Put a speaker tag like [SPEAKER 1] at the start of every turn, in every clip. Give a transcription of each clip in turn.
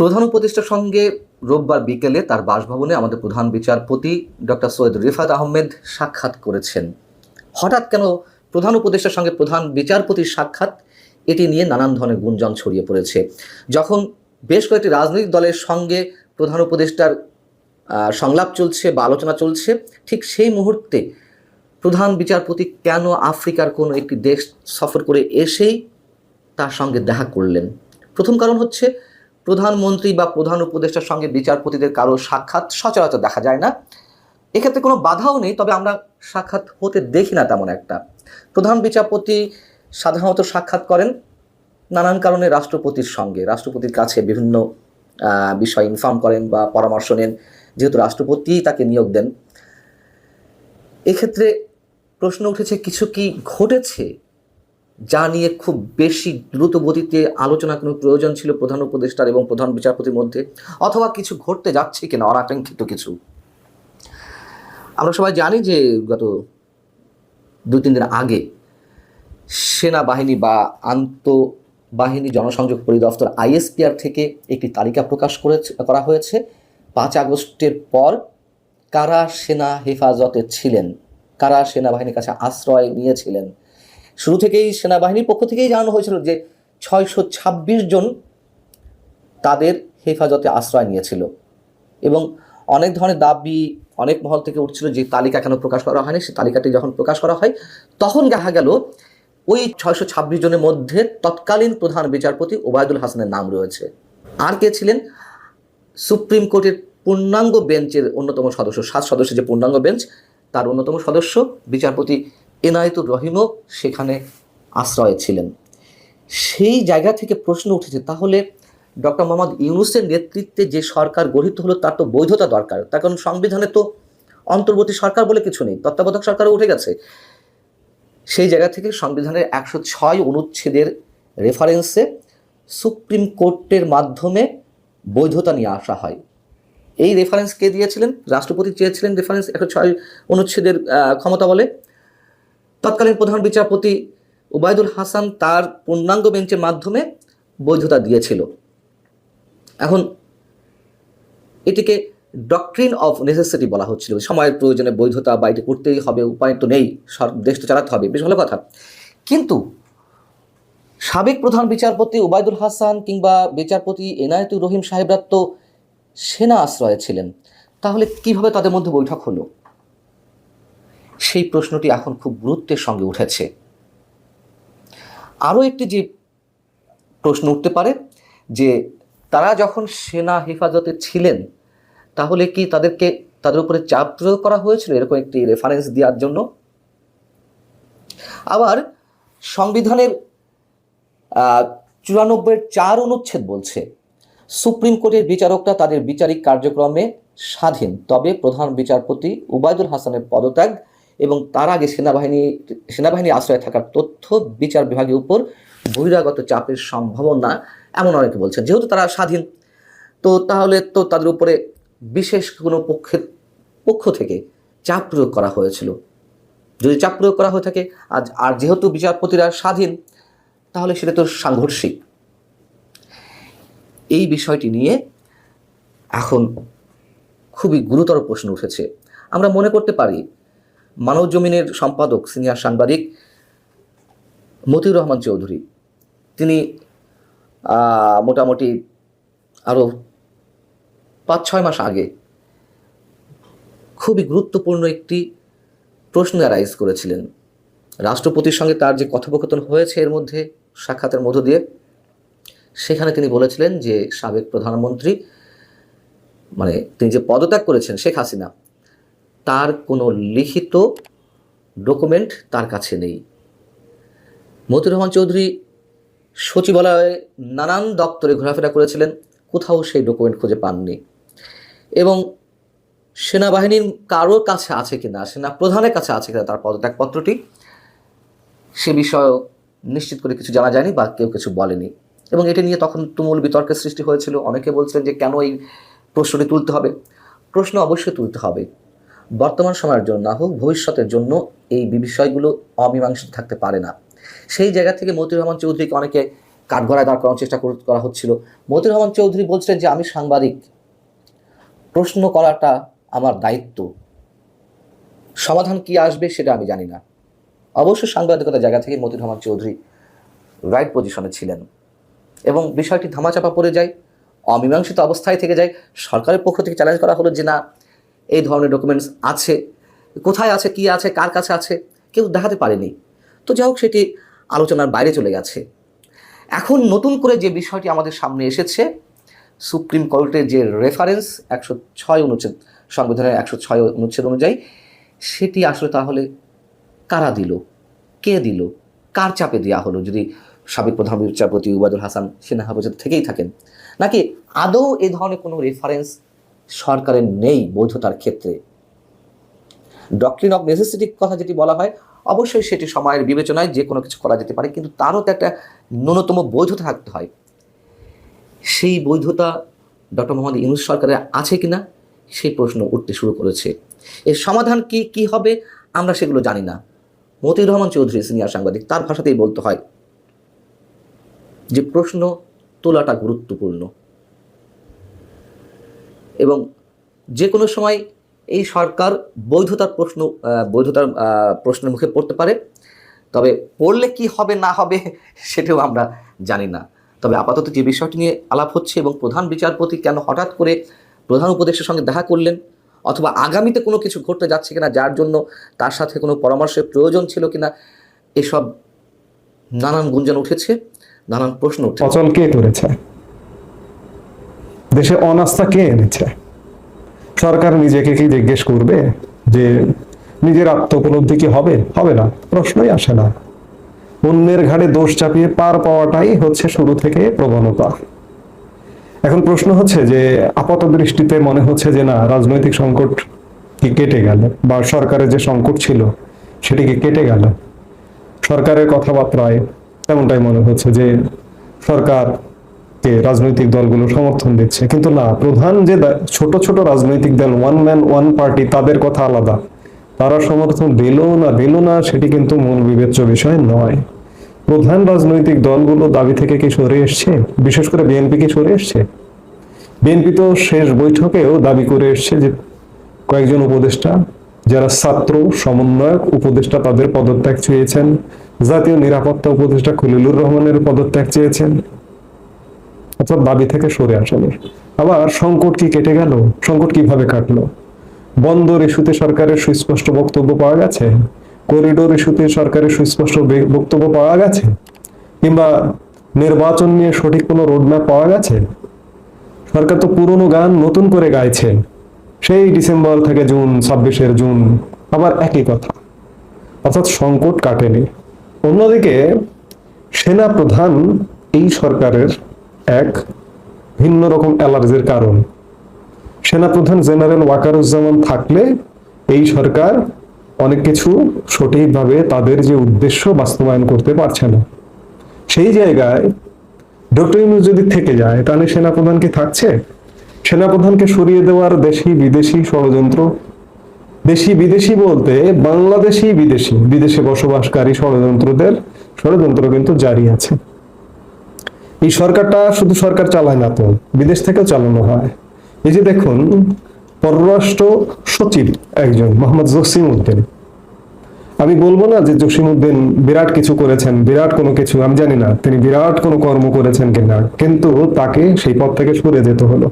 [SPEAKER 1] প্রধান উপদেষ্টার সঙ্গে রোববার বিকেলে তার বাসভবনে আমাদের প্রধান বিচারপতি ডক্টর সৈয়দ রিফাত আহমেদ সাক্ষাৎ করেছেন। হঠাৎ কেন প্রধান উপদেষ্টার সঙ্গে প্রধান বিচারপতির সাক্ষাৎ? এটি নিয়ে নানান ধরনের গুঞ্জন ছড়িয়ে পড়েছে। যখন বেশ কয়েকটি রাজনৈতিক দলের সঙ্গে প্রধান উপদেষ্টার সংলাপ চলছে বা আলোচনা চলছে, ঠিক সেই মুহূর্তে প্রধান বিচারপতি কেন আফ্রিকার কোনো একটি দেশ সফর করে এসেই তার সঙ্গে দেখা করলেন। প্রথম কারণ হচ্ছে প্রধানমন্ত্রী বা প্রধান উপদেষ্টার সঙ্গে বিচারপতিদের কারও সাক্ষাৎ সচরাচর দেখা যায় না। এক্ষেত্রে কোনো বাধাও নেই, তবে আমরা সাক্ষাৎ হতে দেখি না তেমন একটা। প্রধান বিচারপতি সাধারণত সাক্ষাৎ করেন নানান কারণে রাষ্ট্রপতির সঙ্গে। রাষ্ট্রপতির কাছে বিভিন্ন বিষয় ইনফর্ম করেন বা পরামর্শ নেন, যেহেতু রাষ্ট্রপতি তাকে নিয়োগ দেন। এক্ষেত্রে প্রশ্ন উঠেছে, কিছু কি ঘটেছে যা নিয়ে খুব বেশি দ্রুত গতিতে আলোচনা কোনো প্রয়োজন ছিল প্রধান উপদেষ্টার এবং প্রধান বিচারপতির মধ্যে, অথবা কিছু ঘটতে যাচ্ছে কিনা অনাকাঙ্ক্ষিত কিছু? আমরা সবাই জানি যে গত দুই, তিন দিন আগে সেনাবাহিনী বা আন্তঃবাহিনী জনসংযোগ পরিদপ্তর আইএসপিআর থেকে একটি তালিকা প্রকাশ করেছে, করা হয়েছে। পাঁচ আগস্টের পর কারা সেনা হেফাজতে ছিলেন? কারা সেনাবাহিনীর কাছে আশ্রয় নিয়েছিলেন? শুরু থেকেই সেনাবাহিনীর পক্ষ থেকেই জানানো হয়েছিল যে ছয়শো ছাব্বিশ জন তাদের হেফাজতে আশ্রয় নিয়েছিল। এবং অনেক ধরনের দাবি, অনেক মহল থেকে উঠছিল যে তালিকা কেন প্রকাশ করা হয়নি। সেই তালিকাটি যখন প্রকাশ করা হয়, তখন দেখা গেল ওই ছয়শো ছাব্বিশ জনের মধ্যে তৎকালীন প্রধান বিচারপতি ওবায়দুল হাসানের নাম রয়েছে। আর কে ছিলেন? সুপ্রিম কোর্টের পূর্ণাঙ্গ বেঞ্চের অন্যতম সদস্য, সাত সদস্যের যে পূর্ণাঙ্গ বেঞ্চ, তার অন্যতম সদস্য, বিচারপতি এনায়েতুর রহিমও সেখানে আশ্রয়ে ছিলেন। সেই জায়গা থেকে প্রশ্ন উঠেছে, তাহলে ডক্টর মোহাম্মদ ইউনুসের নেতৃত্বে যে সরকার গঠিত হলো, তার তো বৈধতা দরকার। তার কারণ সংবিধানে তো অন্তর্বর্তী সরকার বলে কিছু নেই, তত্ত্বাবধায়ক সরকারও উঠে গেছে। সেই জায়গা থেকে সংবিধানের একশো ছয় অনুচ্ছেদের রেফারেন্সে সুপ্রিম কোর্টের মাধ্যমে বৈধতা নিয়ে আসা হয়। এই রেফারেন্স কে দিয়েছিলেন? রাষ্ট্রপতি চেয়েছিলেন রেফারেন্স একশো ছয় অনুচ্ছেদের ক্ষমতা বলে। তৎকালীন প্রধান বিচারপতি ওবায়দুল হাসান তার পূর্ণাঙ্গ বেঞ্চের মাধ্যমে বৈধতা দিয়েছিল। এখন এটিকে ডক্ট্রিন অফ নেসেসিটি বলা হচ্ছিল। সময়ের প্রয়োজনে বৈধতা বা এটি করতেই হবে, উপায় তো নেই দেশ তো চালাতে হবে, বেশ ভালো কথা। কিন্তু সাবেক প্রধান বিচারপতি ওবায়দুল হাসান কিংবা বিচারপতি এনায়েতুর রহিম সাহেবরা তো সেনা আশ্রয়ে ছিলেন। তাহলে কীভাবে তাদের মধ্যে বৈঠক হলো? সেই প্রশ্নটি এখন খুব গুরুত্বের সঙ্গে উঠেছে। আরও একটি যে প্রশ্ন উঠতে পারে যে, তারা যখন সেনা হেফাজতে ছিলেন, তাহলে কি তাদেরকে, তাদের উপরে চাপ প্রয়োগ করা হয়েছিল এরকম একটি রেফারেন্স দেওয়ার জন্য? আবার সংবিধানের চুরানব্বইয়ের চার অনুচ্ছেদ বলছে, সুপ্রিম কোর্টের বিচারকরা তাদের বিচারিক কার্যক্রমে স্বাধীন। তবে প্রধান বিচারপতি উবায়দুল হাসানের পদত্যাগ এবং তার আগে সেনাবাহিনী সেনাবাহিনী আশ্রয়ে থাকার তথ্য বিচার বিভাগের উপর বহিরাগত চাপের সম্ভাবনা, এমন অনেকে বলছেন। যেহেতু তারা স্বাধীন, তো তাহলে তো তাদের উপরে বিশেষ কোনো পক্ষের পক্ষ থেকে চাপ প্রয়োগ করা হয়েছিল। যদি চাপ প্রয়োগ করা হয়ে থাকে, আজ, আর যেহেতু বিচারপতিরা স্বাধীন, তাহলে সেটা তো সাংঘর্ষিক। এই বিষয়টি নিয়ে এখন খুবই গুরুতর প্রশ্ন উঠেছে। আমরা মনে করতে পারি মানব জমিনের সম্পাদক, সিনিয়র সাংবাদিক মতিউর রহমান চৌধুরী। তিনি মোটামুটি আরও পাঁচ ছয় মাস আগে খুবই গুরুত্বপূর্ণ একটি প্রশ্ন অ্যারাইজ করেছিলেন। রাষ্ট্রপতির সঙ্গে তার যে কথোপকথন হয়েছে এর মধ্যে, সাক্ষাতের মধ্য দিয়ে, সেখানে তিনি বলেছিলেন যে সাবেক প্রধানমন্ত্রী মানে তিনি যে পদত্যাগ করেছেন শেখ হাসিনা তার কোনো লিখিত ডকুমেন্ট তার কাছে নেই। মতিউর রহমান চৌধুরী সচিবালয়ে নানান দপ্তরে ঘোরাফেরা করেছিলেন, কোথাও সেই ডকুমেন্ট খুঁজে পাননি এবং সেনাবাহিনীর কারোর কাছে আছে কিনা, সেনা প্রধানের কাছে আছে কিনা তার পদত্যাগপত্রটি সে বিষয়ে নিশ্চিত করে কিছু জানা যায়নি বা কেউ কিছু বলেনি। এবং এটি নিয়ে তখন তুমুল বিতর্কের সৃষ্টি হয়েছিল। অনেকে বলছিলেন যে কেন এই প্রশ্নটি তুলতে হবে? প্রশ্ন অবশ্যই তুলতে হবে। বর্তমান সময়ের জন্য না হোক, ভবিষ্যতের জন্য এই বিষয়গুলো অমীমাংসিত থাকতে পারে না। সেই জায়গা থেকে মতিউর রহমান চৌধুরীকে অনেকে কাঠগড়ায় দাঁড় করানোর চেষ্টা করা হচ্ছিল। মতিউর রহমান চৌধুরী বলছিলেন যে, আমি সাংবাদিক। প্রশ্ন করাটা আমার দায়িত্ব। সমাধান কি আসবে সেটা আমি জানি না। অবশ্য সাংবাদিকতার জায়গা থেকে মতিউর রহমান চৌধুরী রাইট পজিশনে ছিলেন। এবং বিষয়টি ধামাচাপা পড়ে যায়, অমীমাংসিত অবস্থায় থেকে যায়। সরকারের পক্ষ থেকে চ্যালেঞ্জ করা হলো যে, না এই ধরনের ডকুমেন্টস আছে, কোথায় আছে, কি আছে, কার কাছে আছে, কেউ দেখাতে পারেনি। তো যাই হোক, সেটি আলোচনার বাইরে চলে গেছে। এখন নতুন করে যে বিষয়টি আমাদের সামনে এসেছে সুপ্রিম কোর্টের যে রেফারেন্স একশো ছয় অনুচ্ছেদ, সংবিধানের একশো ছয় অনুচ্ছেদ অনুযায়ী, সেটি আসলে তাহলে কারা দিল? কে দিল? কার চাপে দেওয়া হলো? যদি সাবেক প্রধান বিচারপতি উবাদুল হাসান সিনহা হেফাজত থেকেই থাকেন। নাকি আদৌ এ ধরনের কোনো রেফারেন্স সরকারের নেই বৈধতার ক্ষেত্রে। ডক্ট্রিন অফ নেসেসিটির কথা যেটি বলা হয়, অবশ্যই সেটি সময়ের বিবেচনায় যে কোনো কিছু করা যেতে পারে, কিন্তু তারও তো একটা ন্যূনতম বৈধতা থাকতে হয়। সেই বৈধতা ডক্টর মোহাম্মদ ইউনুস সরকারের আছে কিনা, সেই প্রশ্ন উঠতে শুরু করেছে। এর সমাধান কি কি হবে, আমরা সেগুলো জানি না। মতিউর রহমান চৌধুরী, সিনিয়র সাংবাদিক, তার ভাষাতেই বলতে হয় যে প্রশ্ন তোলাটা গুরুত্বপূর্ণ। এবং যে কোনো সময় এই সরকার বৈধতার প্রশ্ন বৈধতার প্রশ্নের মুখে পড়তে পারে। তবে পড়লে কি হবে, না হবে সেটাও আমরা জানি না। তবে আপাতত যে বিষয়টি নিয়ে আলাপ হচ্ছে এবং প্রধান বিচারপতি কেন হঠাৎ করে প্রধান উপদেষ্টার সঙ্গে দেখা করলেন, অথবা আগামীতে কোনো কিছু ঘটতে যাচ্ছে কিনা, যার জন্য তার সাথে কোনো পরামর্শের প্রয়োজন ছিল কিনা, এসব নানান গুঞ্জন উঠেছে, নানান প্রশ্ন উঠেছে।
[SPEAKER 2] দেশে অনাস্থা কে এনেছে? সরকার নিজেকে কি জিজ্ঞেস করবে যে নিজের আত্মোপলব্ধি কি হবে? হবে না, প্রশ্নই আসে না। অন্যের ঘাড়ে দোষ চাপিয়ে পার পাওয়াটাই হচ্ছে শুরু থেকে প্রবণতা। এখন প্রশ্ন হচ্ছে যে আপাত দৃষ্টিতে মনে হচ্ছে যে না, রাজনৈতিক সংকট কি কেটে গেল? বা সরকারের যে সংকট ছিল সেটিকে কেটে গেল? সরকারের কথাবার্তায় তেমনটাই মনে হচ্ছে যে সরকারকে রাজনৈতিক দলগুলো সমর্থন দিচ্ছে। কিন্তু না, প্রধান যে ছোট ছোট রাজনৈতিক দল ওয়ান ম্যান ওয়ান পার্টি তাদের কথা আলাদা। তারা সমর্থন দিল না দিল না, সেটি কিন্তু মূল বিবেচ্য বিষয় নয়। প্রধান রাজনৈতিক দলগুলো দাবি থেকে কি সরে এসছে? বিশেষ করে বিএনপি কি সরে এসছে? বিএনপি তো শেষ বৈঠকেও দাবি করে এসছে যে কয়েকজন উপদেষ্টা, যারা ছাত্র, সমন্বয়ক, উপদেষ্টা তাদের পদত্যাগ চেয়েছেন। জাতীয় নিরাপত্তা উপদেষ্টা খলিলুর রহমানের পদত্যাগ চেয়েছেন। অর্থাৎ দাবি থেকে সরে আসেনি। আবার সংকট কি কেটে গেল? সংকট কীভাবে কাটলো? বন্দর ইস্যুতে সরকারের সুস্পষ্ট বক্তব্য পাওয়া গেছে? করিডোর ইস্যুতে সরকারের সুস্পষ্ট বক্তব্য পাওয়া গেছে? কিংবা নির্বাচন নিয়ে সঠিক কোনো রোডম্যাপ পাওয়া গেছে? সরকার তো পুরনো গান নতুন করে গাইছে। সেই ডিসেম্বর থেকে জুন, ছাব্বিশের জুন, আবার একই কথা। অর্থাৎ সংকট কাটেনি। অন্যদিকে সেনা প্রধান এই সরকারের এক ভিন্ন রকম অ্যালার্জির কারণ। সেনাপ্রধান জেনারেল ওয়াকারুজ্জামান থাকলে এই সরকার অনেক কিছু সঠিকভাবে তাদের যে উদ্দেশ্য বাস্তবায়ন করতে পারছে না। সেই জায়গায় ডক্টর ইউনুস যদি থেকে যায়, তাহলে সেনাপ্রধান কি থাকছে? সেনাপ্রধানকে সরিয়ে দেওয়ার দেশি বিদেশি ষড়যন্ত্র। দেশি বিদেশি বলতে বাংলাদেশি বিদেশি, বিদেশে বসবাসকারী ষড়যন্ত্রদের, ষড়যন্ত্র কিন্তু জারি আছে। এই সরকারটা শুধু সরকার চালায় না তো, বিদেশ থেকেও চালানো হয়। এই যে দেখুন, পররাষ্ট্র সচিব একজন, মোহাম্মদ জসিম উদ্দিন আমি বলব না যে জসিম উদ্দিন বিরাট কিছু করেছেন, বিরাট কোনো কিছু, আমি জানি না, তিনি বিরাট কোনো কর্ম করেছেন কিনা, কিন্তু তাকে সেই পথ থেকে সরে যেতে হলো।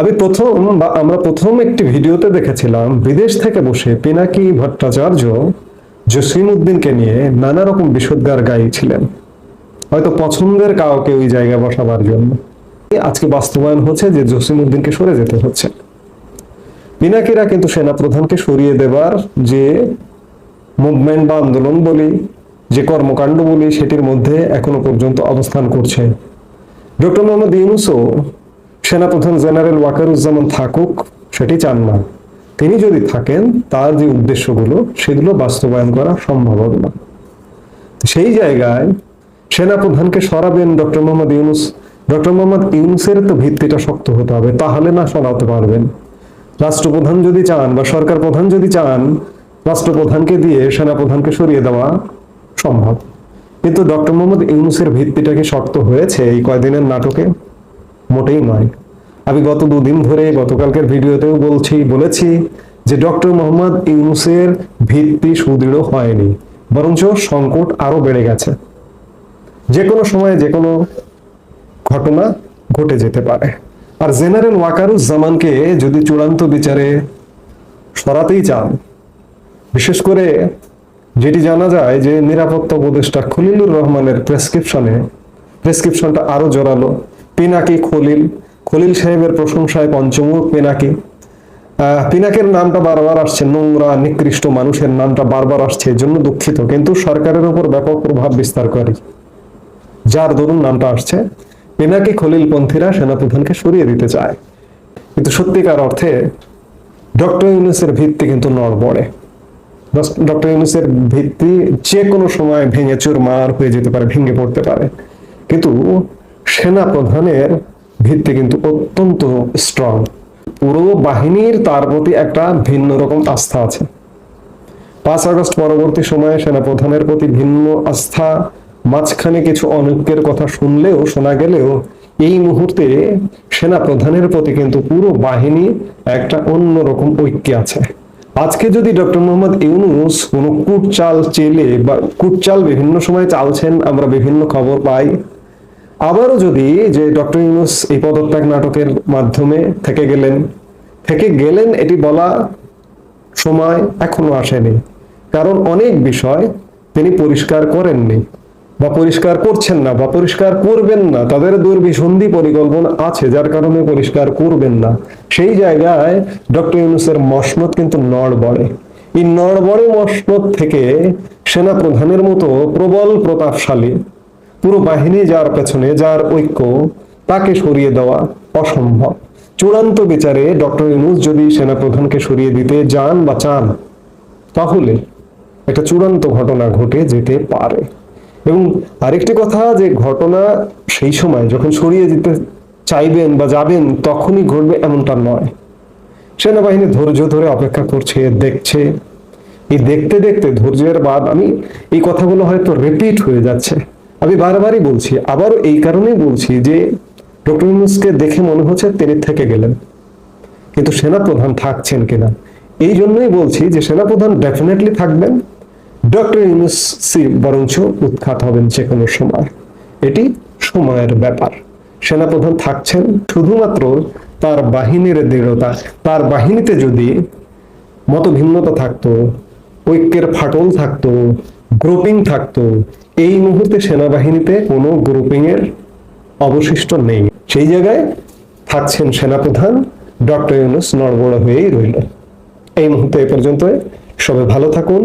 [SPEAKER 2] আমি প্রথম, বা আমরা প্রথম একটি ভিডিওতে দেখেছিলাম, বিদেশ থেকে বসে পিনাকি ভট্টাচার্য জসিম উদ্দিনকে নিয়ে নানা রকম বিষোদ্গার গাইছিলেন। হয়তো পছন্দের কাউকে ওই জায়গায় বসাবার জন্য। আজকে বাস্তবায়ন হচ্ছে যে জসিম উদ্দিনকে সরে যেতে হচ্ছে। পিনাকিরা কিন্তু সেনাপ্রধানকে সরিয়ে দেবার যে মুভমেন্ট বা আন্দোলন বলি, যে কর্মকাণ্ড বলি, সেটির মধ্যে এখনও পর্যন্ত অবস্থান করছে। ডক্টর মোহাম্মদ ইউনুসও সেনাপ্রধান জেনারেল ওয়াকারুজ্জামান থাকুক, সেটি চান না। তিনি যদি থাকেন, তার যে উদ্দেশ্যগুলো, সেগুলো বাস্তবায়ন করা সম্ভব হবে না। সেই জায়গায় সেনাপ্রধানকে সরাবেন ডক্টর মোহাম্মদ ইউনুস। ডক্টর মোহাম্মদ ইউনুসের তো ভিত্তিটা শক্ত হতে হবে, তাহলে না সরাতে পারবেন। রাষ্ট্রপ্রধান যদি চান বা সরকার প্রধান যদি চান, রাষ্ট্রপ্রধানকে দিয়ে সেনাপ্রধানকে সরিয়ে দেওয়া সম্ভব। কিন্তু ডক্টর মোহাম্মদ ইউনুসের ভিত্তিটা কি শক্ত হয়েছে এই কয়দিনের নাটকে? মোটেই নয়। আমি গত দুদিন ধরে গতকালকের ভিডিওতেও বলছি, বলেছি যে ডক্টর মোহাম্মদ ইউনুসের ভিত্তি সুদৃঢ় হয়নি, বরঞ্চ সংকট আরও বেড়ে গেছে। যে কোনো সময়ে যে কোনো ঘটনা ঘটে যেতে পারে। আর জেনারেল ওয়াকারুজ্জামানকে যদি চূড়ান্ত বিচারে সরাতেই চান, বিশেষ করে যেটি জানা যায় যে নিরাপত্তা উপদেষ্টা খলিলুর রহমানের প্রেসক্রিপশনে, প্রেসক্রিপশনটা আরও জোরালো, পিনাকি খলিল খলিল সাহেবের প্রশংসায় পঞ্চমুখ পিনাকি পিনাকের নামটা বারবার আসছে, নোংরা, নিকৃষ্ট মানুষের নামটা বারবার আসছে এর জন্য দুঃখিত। কিন্তু সরকারের উপর ব্যাপক প্রভাব বিস্তার করে। যার দরুন নামটা আসছে পিনাকি খলিল পন্থীরা সেনাপ্রধানকে সরিয়ে দিতে চায়। কিন্তু সত্যিকার অর্থে ডক্টর ইউনুসের ভিত্তি কিন্তু নড়বড়ে। ডক্টর ইউনুসের ভিত্তি যে কোনো সময় ভেঙে চুরমার হয়ে যেতে পারে, ভেঙে পড়তে পারে। কিন্তু সেনা প্রধানের ভিত্তি কিন্তু অত্যন্ত স্ট্রং পুরো বাহিনীর তার প্রতি একটা ভিন্ন রকম আস্থা আছে। পাঁচ আগস্ট পরবর্তী সময়ে সেনা প্রধানের প্রতি ভিন্ন আস্থা মাঝখানে কিছু অনৈক্যের কথা শুনলেও, শোনা গেলেও এই মুহূর্তে সেনা প্রধানের প্রতি কিন্তু পুরো বাহিনী একটা অন্যরকম ঐক্য আছে। আজকে যদি ডক্টর মোহাম্মদ ইউনুস কোনো কুটচাল চেলে বা কুটচাল বিভিন্ন সময় চালছেন, আমরা বিভিন্ন খবর পাই। আবারও যদি যে ডক্টর ইউনুস এই পদত্যাগ নাটকের মাধ্যমে থেকে গেলেন থেকে গেলেন এটি বলা সময় এখনও আসেনি। কারণ অনেক বিষয় তিনি পরিষ্কার করেননি। বা পরিষ্কার করছেন না বা পরিষ্কার করবেন না, তাদের দুর্বিসন্ধি পরিকল্পনা আছে, যার কারণে পরিষ্কার করবেন না। সেই জায়গায় ডক্টর ইউনুসের মসনদ কিন্তু নড়বড়ে এই নড়বড়ে মসনদ থেকে সেনা প্রধানের মতো প্রবল প্রতাপশালী পুরো বাহিনী যার পেছনে যার ঐক্য, তাকে সরিয়ে দেওয়া অসম্ভব। চূড়ান্ত বিচারে ডক্টর ইউনুস যদি সেনাপ্রধানকে সরিয়ে দিতে যান বা চান, তাহলে একটা চূড়ান্ত ঘটনা ঘটে যেতে পারে। এবং আরেকটি কথা যে ঘটনা সেই সময় যখন সরিয়ে দিতে চাইবেন বা যাবেন, তখনই ঘটবে এমনটা নয়। সেনাবাহিনী ধৈর্য ধরে অপেক্ষা করছে, দেখছে। এই দেখতে দেখতে ধৈর্যের বাদ আমি এই কথাগুলো হয়তো রিপিট হয়ে যাচ্ছে। আমি বারবারই বলছি, আবারও এই কারণেই বলছি যে ডক্টর ইউনুসকে দেখে মনে হচ্ছে তিনি থেকে গেলেন। কিন্তু সেনাপ্রধান থাকছেন কিনা? এই জন্যই বলছি যে সেনাপ্রধান ডেফিনেটলি থাকবেন। ডক্টর ইউনুস সি বরঞ্চ উৎখাত হবেন যে কোনো সময়। এটি সময়ের ব্যাপার। সেনাপ্রধান থাকছেন শুধুমাত্র তার বাহিনীর দৃঢ়তা। তার বাহিনীতে যদি মত ভিন্নতা থাকতো, ঐক্যের ফাটল থাকতো, গ্রুপিং থাকতো, এই মুহূর্তে সেনাবাহিনীতে কোনো গ্রুপিং এর অবশিষ্ট নেই। সেই জায়গায় থাকছেন সেনাপ্রধান ডক্টর ইউনুস নড়বড় হয়েই রইল। এই মুহূর্তে এ পর্যন্ত সবাই ভালো থাকুন।